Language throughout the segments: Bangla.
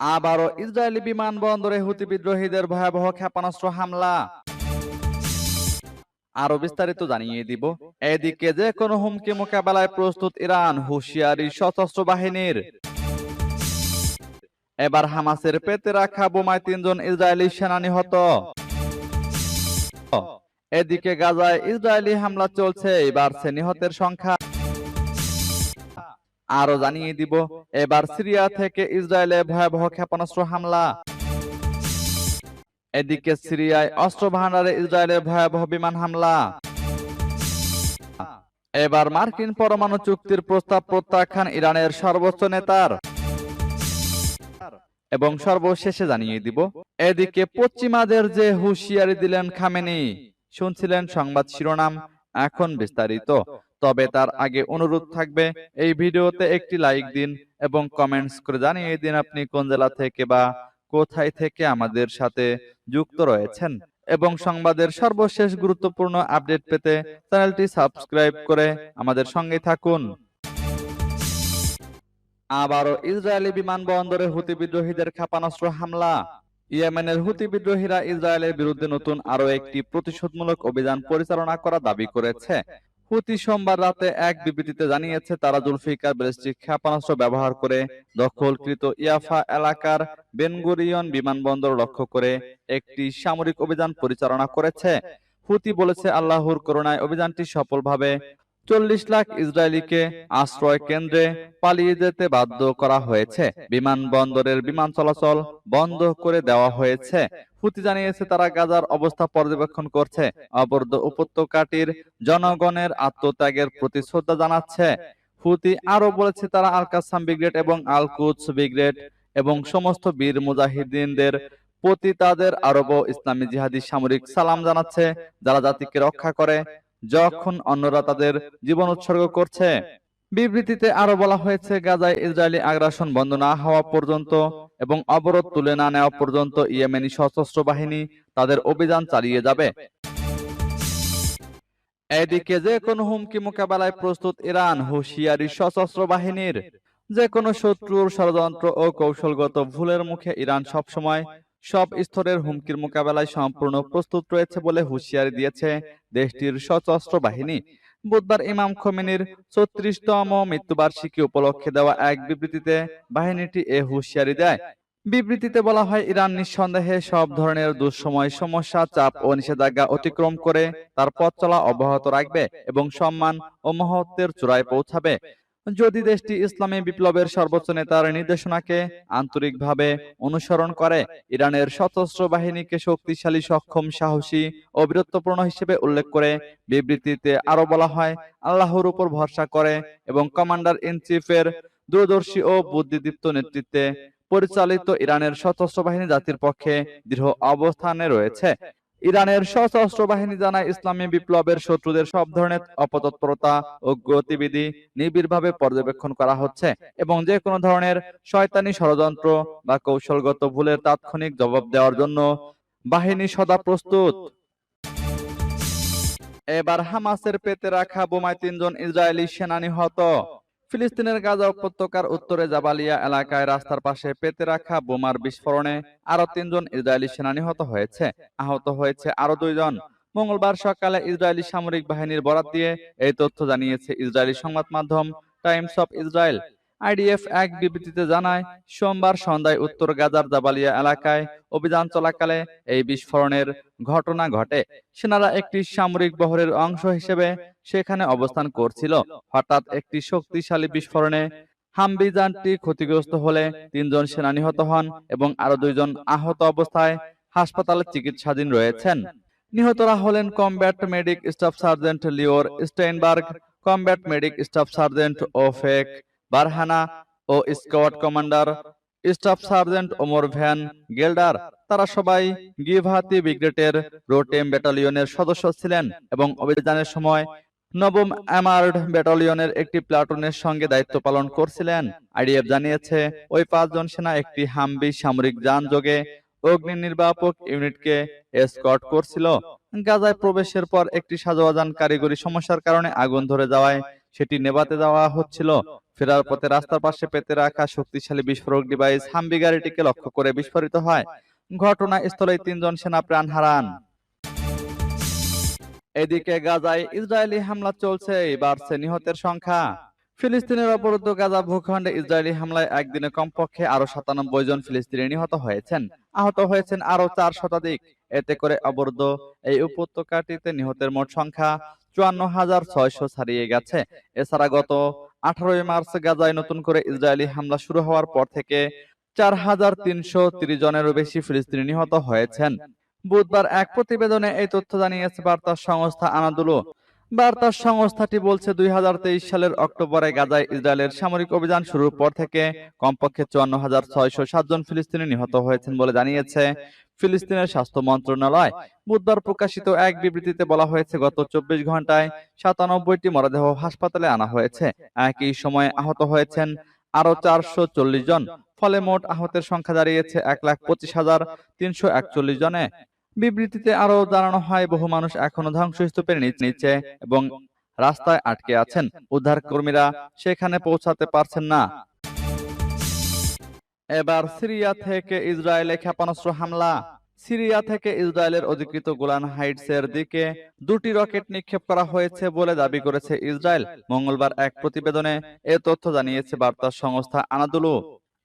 আবারও ইসরায়েলি বিমানবন্দরে হুতি বিদ্রোহীদের ভয়াবহ ক্ষেপণাস্ত্র হামলা। আরও বিস্তারিত জানিয়ে দিব। এদিকে যে কোনো হুমকি মোকাবেলায় প্রস্তুত ইরান, হুঁশিয়ারি সশস্ত্র বাহিনীর। এবার হামাসের পেতে রাখা বোমায় তিনজন ইসরায়েলি সেনা নিহত এদিকে গাজায় ইসরায়েলি হামলা চলছে বাড়ছে নিহতের সংখ্যা। আরও জানিয়ে দিব, এবার সিরিয়া থেকে ইসরায়েলে ভয়াবহ ক্ষেপণাস্ত্র হামলা। এদিকে সিরিয়ায় অস্ত্র ভান্ডারে ইসরায়েলের ভয়াবহ বিমান হামলা। এবার মার্কিন পরমাণু চুক্তির প্রস্তাব প্রত্যাখ্যান ইরানের সর্বোচ্চ নেতার। এবং সর্বশেষে জানিয়ে দিব, এদিকে পশ্চিমাদের যে হুঁশিয়ারি দিলেন খামেনি, শুনছিলেন সংবাদ শিরোনাম, এখন বিস্তারিত। তবে তার আগে অনুরোধ থাকবে এই ভিডিওতে একটি লাইক দিন এবং কমেন্টস করে জানিয়ে দিন আপনি কোন জেলা থেকে বা কোথায় থেকে আমাদের সাথে যুক্ত রয়েছেন এবং সংবাদের সর্বশেষ গুরুত্বপূর্ণ আপডেট পেতে চ্যানেলটি সাবস্ক্রাইব করে আমাদের সঙ্গে থাকুন। আবারও ইসরায়েলি বিমানবন্দরে হুতি বিদ্রোহীদের ক্ষেপণাস্ত্র হামলা। ইয়েমেনের হুতি বিদ্রোহীরা ইসরায়েলের বিরুদ্ধে নতুন আরও একটি প্রতিশোধমূলক অভিযান পরিচালনা করা দাবি করেছে। হুতি সোমবার রাতে এক বিবৃতিতে জানিয়েছে, তারা জুলফিকার ব্যালিস্টিক ক্ষেপণাস্ত্র ব্যবহার করে দখলকৃত ইয়াফা এলাকার বেনগুরিয়ন বিমানবন্দর লক্ষ্য করে একটি সামরিক অভিযান পরিচালনা করেছে। হুতি বলেছে, আল্লাহর করুণায় অভিযানটি সফলভাবে চল্লিশ লাখ ইসরায়েলিকে আশ্রয় কেন্দ্রে পালিয়ে যেতে বাধ্য করা হয়েছে। বিমানবন্দরের বিমান চলাচল বন্ধ করে দেওয়া হয়েছে। হুতি জানিয়েছে তারা গাজার অবস্থা পর্যবেক্ষণ করছে। অবরুদ্ধ উপত্যকাটির জনগণের আত্মত্যাগের প্রতি শ্রদ্ধা জানাচ্ছে। হুতি আরও বলেছে তারা আল কাসাম ব্রিগেড এবং আল ব্রিগেড এবং সমস্ত বীর মুজাহিদিনদের প্রতি তাদের আরব ইসলামী জিহাদি সামরিক সালাম জানাচ্ছে, যারা জাতিকে রক্ষা করে, যখন অন্যরা তাদের জীবন উৎসর্গ করছে। বিবৃতিতে আরও বলা হয়েছে, গাজায় ইসরায়েলি আগ্রাসন বন্ধ না হওয়া পর্যন্ত এবং অবরোধ তুলে না নেওয়া পর্যন্ত ইয়েমেনি সশস্ত্র বাহিনী তাদের অভিযান চালিয়ে যাবে। এদিকে যে কোনো হুমকি মোকাবেলায় প্রস্তুত ইরান, হুঁশিয়ারি সশস্ত্র বাহিনীর। যে কোনো শত্রুর ষড়যন্ত্র ও কৌশলগত ভুলের মুখে ইরান সবসময় সব স্তরের হুমকির মোকাবেলায় সম্পূর্ণ প্রস্তুত রয়েছে বলে হুঁশিয়ারি দিয়েছে দেশটির সশস্ত্র বাহিনী। বুধবার ইমাম খোমেনির ছত্রিশতম মৃত্যুবার্ষিকী উপলক্ষে দেওয়া এক বিবৃতিতে বাহিনীটি এ হুঁশিয়ারি দেয়। বিবৃতিতে বলা হয়, ইরান নিঃসন্দেহে সব ধরনের দুঃসময় সমস্যা, চাপ ও নিষেধাজ্ঞা অতিক্রম করে তার পথ চলা অব্যাহত রাখবে এবং সম্মান ও মহত্বের চূড়ায় পৌঁছাবে। যদি দেশটি ইসলামী বিপ্লবের সর্বোচ্চ নেতার নির্দেশনাকে আন্তরিকভাবে অনুসরণ করে ইরানের সশস্ত্র বাহিনীকে শক্তিশালী সক্ষম সাহসী ও বীরত্বপূর্ণ হিসেবে উল্লেখ করে বিবৃতিতে আরও বলা হয় আল্লাহর উপর ভরসা করে এবং কমান্ডার ইন চিফের দূরদর্শী ও বুদ্ধিদীপ্ত নেতৃত্বে পরিচালিত ইরানের সশস্ত্র বাহিনী জাতির পক্ষে দৃঢ় অবস্থানে রয়েছে। ইরানের সশস্ত্র বাহিনী জানায়, ইসলামী বিপ্লবের শত্রুদের সব ধরনের অপতৎপরতা ও গতিবিধি নিবিড়ভাবে পর্যবেক্ষণ করা হচ্ছে এবং যে কোনো ধরনের শয়তানি ষড়যন্ত্র বা কৌশলগত ভুলের তাৎক্ষণিক জবাব দেওয়ার জন্য বাহিনী সদা প্রস্তুত। এবার হামাসের পেতে রাখা বোমায় তিনজন ইসরায়েলি সেনা নিহত ফিলিস্তিনের গাজা উপত্যকার উত্তরে জাবালিয়া এলাকায় রাস্তার পাশে পেতে রাখা বোমার বিস্ফোরণে আরও তিনজন ইসরায়েলি সেনা নিহত হয়েছে। আহত হয়েছে আরও দুইজন। মঙ্গলবার সকালে ইসরায়েলি সামরিক বাহিনীর বরাত দিয়ে এই তথ্য জানিয়েছে ইসরায়েলি সংবাদ মাধ্যম টাইমস অফ ইসরায়েল। আইডিএফ এক বিবৃতিতে জানায়, সোমবার সন্ধ্যায় উত্তর গাজার জাবালিয়া এলাকায় অভিযান চলাকালে এই বিস্ফোরণের ঘটনা ঘটে। সেনারা একটি সামরিক বহরের অংশ হিসেবে সেখানে অবস্থান করছিল। হঠাৎ একটি শক্তিশালী বিস্ফোরণে হামবি যানটি ক্ষতিগ্রস্ত হলে তিনজন সেনা নিহত হন এবং আরও দুইজন আহত অবস্থায় হাসপাতালে চিকিৎসাধীন রয়েছেন। নিহতরা হলেন combat medic staff sergeant Lior Steinberg, combat medic staff sergeant Ofek Barhana ও squad commander, staff sergeant Omer van Gelder, তারা সবাই গিভাতি ব্রিগেডের রোটেম ব্যাটালিয়নের সদস্য ছিলেন এবং অভিযানের সময় নবম অ্যামার্ড ব্যাটালিয়নের একটি প্লাটুনের সঙ্গে দায়িত্ব পালন করছিলেন। আইডিএফ জানিয়েছে, ওই পাঁচজন সেনা একটি হামবি সামরিক যান যোগে অগ্নি নির্বাপক ইউনিটকে এসকর্ট করছিল। গাজায় প্রবেশের পর একটি সাজোয়াজান কারিগরি সমস্যার কারণে আগুন ধরে যাওয়ায় সেটি নেভাতে দেওয়া হচ্ছিল। ফেরার পথে রাস্তার পাশে পেতে রাখা শক্তিশালী বিস্ফোরক ডিভাইস হাম্বি গাড়িটিকে লক্ষ্য করে বিস্ফোরিত হয়। ঘটনাস্থলে তিনজন সেনা প্রাণ হারান। এদিকে গাজায় ইসরায়েলি হামলা চলছে, বাড়ছে নিহতের সংখ্যা। ফিলিস্তিনের অবরুদ্ধ গাজা ভূখণ্ডে ইসরায়েলি হামলায় একদিনে কমপক্ষে আরও সাতানব্বই জন ফিলিস্তিনি নিহত হয়েছেন। আহত হয়েছেন আরও চার শতাধিক। এতে করে অবরুদ্ধ এই উপত্যকাটিতে নিহতের মোট সংখ্যা চুয়ান্ন হাজার ছয়শো ছাড়িয়ে গেছে। এছাড়া গত আঠারোই মার্চ গাজায় নতুন করে ইসরায়েলি হামলা শুরু হওয়ার পর থেকে চার হাজার তিনশো তিরিশ জনেরও বেশি ফিলিস্তিনি নিহত হয়েছেন। বুধবার এক প্রতিবেদনে এই তথ্য জানিয়েছে বার্তা সংস্থা আনাদুলো। বার্তা সংস্থাটি বলছে, দুই সালের অক্টোবরে গাজায় ইসরায়েলের সামরিক অভিযান শুরুর পর থেকে কমপক্ষে চুয়ান্ন হাজার ছয়শো সাতজন ফিলিস্তিনি নিহত হয়েছেন বলে জানিয়েছে ফিলিস্তিনের স্বাস্থ্য মন্ত্রণালয়। বুধবার প্রকাশিত এক বিবৃতিতে বলা হয়েছে, গত চব্বিশ ঘন্টায় সাতানব্বইটি মরদেহ হাসপাতালে আনা হয়েছে। একই সময়ে আহত হয়েছেন আরও চারশো চল্লিশ জন, ফলে মোট আহতের সংখ্যা দাঁড়িয়েছে এক লাখ পঁচিশ হাজার তিনশো একচল্লিশ জনে। বিবৃতিতে আরও জানানো হয়, বহু মানুষ এখনও ধ্বংসস্তূপের নিচে এবং রাস্তায় আটকে আছেন। উদ্ধার কর্মীরা সেখানে পৌঁছাতে পারছেন না। এবার সিরিয়া থেকে ইসরায়েলে ক্ষেপণাস্ত্র হামলা। সিরিয়া থেকে ইসরায়েলের অধিকৃত গোলান হাইটসের দিকে দুটি রকেট নিক্ষেপ করা হয়েছে বলে দাবি করেছে ইসরায়েল। মঙ্গলবার এক প্রতিবেদনে এ তথ্য জানিয়েছে বার্তা সংস্থা আনাদুলু।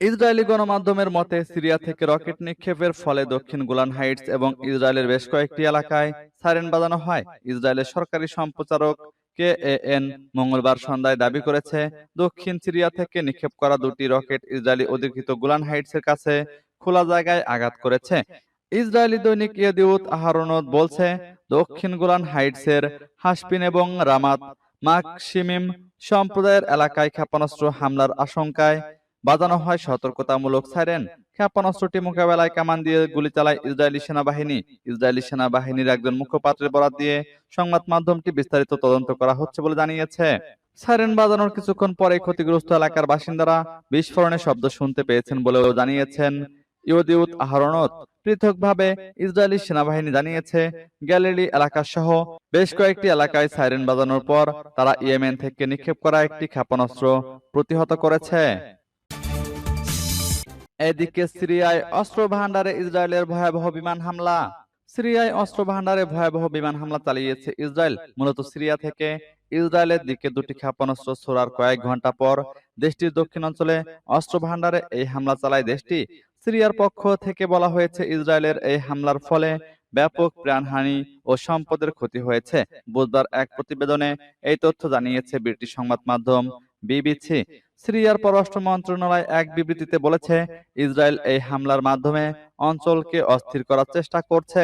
ইসরায়েলি গণমাধ্যমের মতে, সিরিয়া থেকে রকেট নিক্ষেপের ফলে দক্ষিণ গোলান হাইটস এবং ইসরায়েলের বেশ কয়েকটি এলাকায় সাইরেন বাজানো হয়। ইসরায়েলের সরকারি সম্প্রচারক কেএএন মঙ্গলবার সন্ধ্যায় দাবি করেছে, দক্ষিণ সিরিয়া থেকে নিক্ষেপ করা দুটি রকেট ইসরায়েলি অধিকৃত গোলান হাইটসের কাছে খোলা জায়গায় আঘাত করেছে। ইসরায়েলি দৈনিক ইয়েদিউত আহারনত বলছে, দক্ষিণ গোলান হাইটসের হাসপিন এবং রামাত মাকসিমিম সম্প্রদায়ের এলাকায় ক্ষেপণাস্ত্র হামলার আশঙ্কায় বাজানো হয়, সতর্কতামূলক সাইরেন। ক্ষেপণাস্ত্রটি মোকাবেলায় কামান দিয়ে গুলি চালায় ইসরায়েলি সেনাবাহিনী। ইসরায়েলি সেনাবাহিনীর একজন মুখপাত্রের বরাত দিয়ে সংবাদ মাধ্যমটি বিস্তারিত তদন্ত করা হচ্ছে বলে জানিয়েছে। সাইরেন বাজানোর কিছুক্ষণ পরে ক্ষতিগ্রস্ত এলাকার বাসিন্দারা বিস্ফোরণের শব্দ শুনতে পেয়েছেন বলেও জানিয়েছেন ইউদিউত আহরণত। পৃথকভাবে ইসরায়েলি সেনাবাহিনী জানিয়েছে, গ্যালিলি এলাকা সহ বেশ কয়েকটি এলাকায় সাইরেন বাজানোর পর তারা ইয়েমেন থেকে নিক্ষেপ করা একটি ক্ষেপণাস্ত্র প্রতিহত করেছে। এদিকে সিরিয়ায় অস্ত্র ভান্ডারে ইসরায়েলের ভয়াবহ বিমান হামলা। সিরিয়ায় অস্ত্র ভান্ডারে ভয়াবহ বিমান হামলা চালিয়েছে ইসরায়েল। মূলত সিরিয়া থেকে ইসরায়েলের দিকে দুটি ক্ষেপণাস্ত্র ছোড়ার কয়েক ঘণ্টা পর দেশটির দক্ষিণাঞ্চলে অস্ত্র ভান্ডারে এই হামলা চালায় দেশটি। সিরিয়ার পক্ষ থেকে বলা হয়েছে ইসরায়েলের এই হামলার ফলে ব্যাপক প্রাণহানি ও সম্পদের ক্ষতি হয়েছে। বুধবার এক প্রতিবেদনে এই তথ্য জানিয়েছে ব্রিটিশ সংবাদ মাধ্যম বিবিসি। সিরিয়ার পররাষ্ট্র মন্ত্রণালয় এক বিবৃতিতে বলেছে, ইসরায়েল এই হামলার মাধ্যমে অঞ্চলকে অস্থির করার চেষ্টা করছে।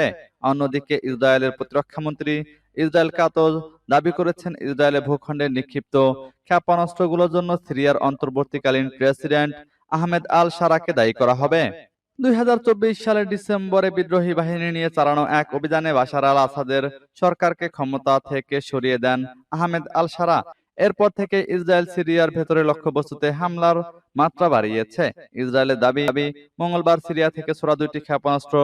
অন্যদিকে ইসরায়েলের প্রতিরক্ষামন্ত্রী ইসরায়েল কাতজ দাবি করেছেন, ইসরায়েলের ভূখণ্ডে নিক্ষিপ্ত ক্ষেপণাস্ত্রগুলোর জন্য সিরিয়ার অন্তর্বর্তীকালীন প্রেসিডেন্ট আহমেদ আল সারাকে দায়ী করা হবে। দুই হাজার চব্বিশ সালের ডিসেম্বরে বিদ্রোহী বাহিনী নিয়ে চালানো এক অভিযানে বাশার আল আসাদের সরকারকে ক্ষমতা থেকে সরিয়ে দেন আহমেদ আল সারা। এরপর থেকে ইসরায়েল সিরিয়ার ভেতরে লক্ষ্যবস্তুতে হামলার মাত্রা বাড়িয়েছে। ইসরায়েলের দাবি দাবি মঙ্গলবার সিরিয়া থেকে ছোড়া দুইটি ক্ষেপণাস্ত্র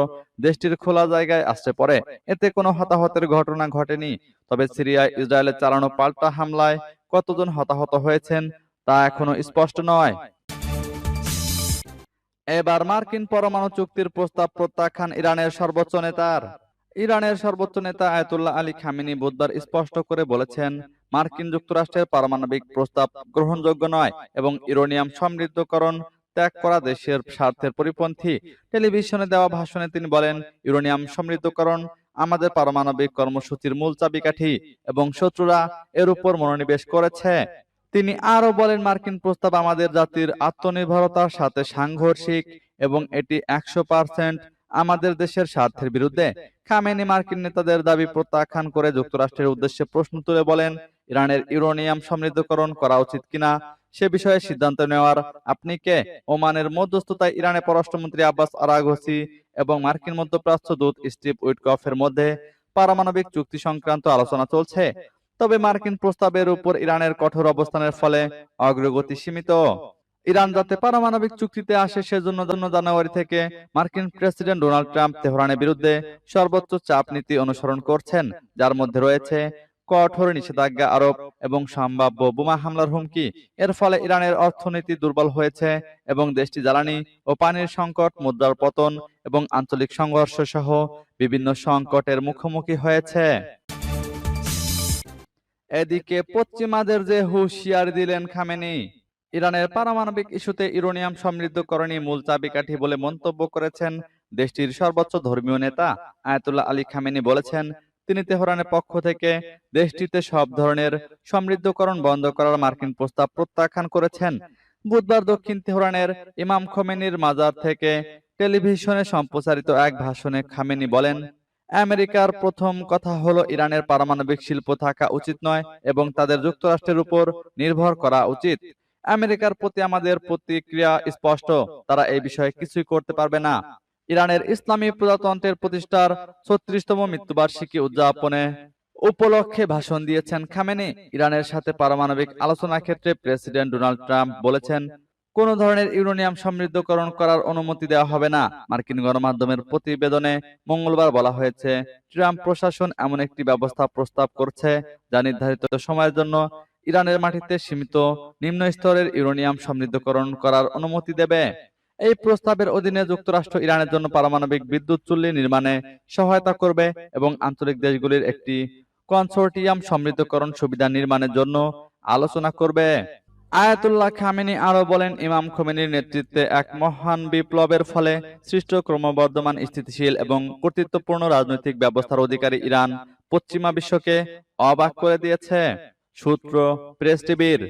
দেশটির খোলা জায়গায় আসতে পারে। এতে কোনো হতাহতের ঘটনা ঘটেনি। তবে সিরিয়ায় ইসরায়েলের চালানো পাল্টা হামলায় কতজন হতাহত হয়েছেন তা এখনও স্পষ্ট নয়। এবার মার্কিন পরমাণু চুক্তির প্রস্তাব প্রত্যাখ্যান ইরানের সর্বোচ্চ নেতার। ইরানের সর্বোচ্চ নেতা আয়তুল্লাহ আলী খামিনি বুধবার স্পষ্ট করে বলেছেন মার্কিন যুক্তরাষ্ট্রের পারমাণবিক প্রস্তাব গ্রহণযোগ্য নয় এবং ইউরেনিয়াম সমৃদ্ধকরণ ত্যাগ করা দেশের স্বার্থের পরিপন্থী। টেলিভিশনে দেওয়া ভাষণে তিনি বলেন, ইউরোনিয়াম সমৃদ্ধকরণ আমাদের পারমাণবিক কর্মসূচির মূল চাবিকাঠি এবং শত্রুরা এর উপর মনোনিবেশ করেছে। তিনি আরও বলেন, মার্কিন প্রস্তাব আমাদের জাতির আত্মনির্ভরতার সাথে সাংঘর্ষিক এবং এটি একশো পার্সেন্ট আমাদের দেশের স্বার্থের বিরুদ্ধে। খামেনি মার্কিন নেতাদের দাবি প্রত্যাখ্যান করে যুক্তরাষ্ট্রের উদ্দেশ্যে প্রশ্ন তুলে বলেন ইরানের ইউরেনিয়াম সমৃদ্ধকরণ করা উচিত কিনা সে বিষয়ে সিদ্ধান্ত নেওয়ার আপনি কে? ওমানের মধ্যস্থতায় ইরানের পররাষ্ট্রমন্ত্রী আব্বাস আরাগসি এবং মার্কিন মধ্যপ্রাচ্য দূত স্টিভ উইটকফের মধ্যে পারমাণবিক চুক্তি সংক্রান্ত আলোচনা চলছে। তবে মার্কিন প্রস্তাবের উপর ইরানের কঠোর অবস্থানের ফলে অগ্রগতি সীমিত। ইরান যাতে পারমাণবিক চুক্তিতে আসে, সেজন্য জন্য জানুয়ারি থেকে মার্কিন প্রেসিডেন্ট ডোনাল্ড ট্রাম্প তেহরানের বিরুদ্ধে সর্বোচ্চ চাপ নীতি অনুসরণ করছেন, যার মধ্যে রয়েছে কঠোর নিষেধাজ্ঞা আরোপ এবং সম্ভাব্য বোমা হামলার হুমকি। এর ফলে ইরানের অর্থনীতি দুর্বল হয়েছে এবং দেশটি জ্বালানি ও পানির সংকট, মুদ্রার পতন এবং আঞ্চলিক সংঘর্ষ সহ বিভিন্ন সংকটের মুখোমুখি হয়েছে। এদিকে পশ্চিমাদের যে হুঁশিয়ার দিলেন খামেনি, ইরানের পারমাণবিক ইস্যুতে ইউরেনিয়াম সমৃদ্ধকরণই মূল চাবিকাঠি বলে মন্তব্য করেছেন দেশটির সর্বোচ্চ ধর্মীয় নেতা আয়াতুল্লাহ আলী খামেনি বলেছেন তিনি তেহরানের পক্ষ থেকে দেশটিতে সব ধরনের সমৃদ্ধকরণ বন্ধ করার মার্কিন প্রস্তাব প্রত্যাখ্যান করেছেন। বুধবার দক্ষিণ তেহরানের ইমাম খোমেনির মাজার থেকে টেলিভিশনে সম্প্রচারিত এক ভাষণে খামেনি বলেন, আমেরিকার প্রথম কথা হলো ইরানের পারমাণবিক শিল্প থাকা উচিত নয় এবং তাদের যুক্তরাষ্ট্রের উপর নির্ভর করা উচিত। আমেরিকার প্রতি আমাদের প্রতিক্রিয়া স্পষ্ট, তারা এই বিষয়ে কিছুই করতে পারবে না। ইরানের ইসলামী প্রজাতন্ত্রের প্রতিষ্ঠার ছত্রিশতম মৃত্যুবার্ষিকী উদযাপনে উপলক্ষে ভাষণ দিয়েছেন খামেনি। ইরানের সাথে পারমাণবিক আলোচনা ক্ষেত্রে প্রেসিডেন্ট ডোনাল্ড ট্রাম্প বলেছেন, কোন ধরনের ইউরেনিয়াম সমৃদ্ধকরণ করার অনুমতি দেওয়া হবে না। মার্কিন গণমাধ্যমের প্রতিবেদনে মঙ্গলবার বলা হয়েছে, ট্রাম্প প্রশাসন এমন একটি ব্যবস্থা প্রস্তাব করছে যা নির্ধারিত সময়ের জন্য ইরানের মাটিতে সীমিত নিম্ন স্তরের ইউরেনিয়াম সমৃদ্ধকরণ করার অনুমতি দেবে। এই প্রস্তাবের অধীনে যুক্তরাষ্ট্র ইরানের জন্য পারমাণবিক বিদ্যুৎ চুল্লি নির্মাণে সহায়তা করবে এবং আঞ্চলিক দেশগুলির একটি কনসোর্টিয়াম সমৃদ্ধকরণ সুবিধা নির্মাণের জন্য আলোচনা করবে। আয়াতুল্লাহ খামেনি আরও বলেন, ইমাম খোমেনির নেতৃত্বে এক মহান বিপ্লবের ফলে সৃষ্ট ক্রমবর্ধমান স্থিতিশীল এবং কর্তৃত্বপূর্ণ রাজনৈতিক ব্যবস্থার অধিকারী ইরান পশ্চিমা বিশ্বকে অবাক করে দিয়েছে। সূত্র প্রেস টিভির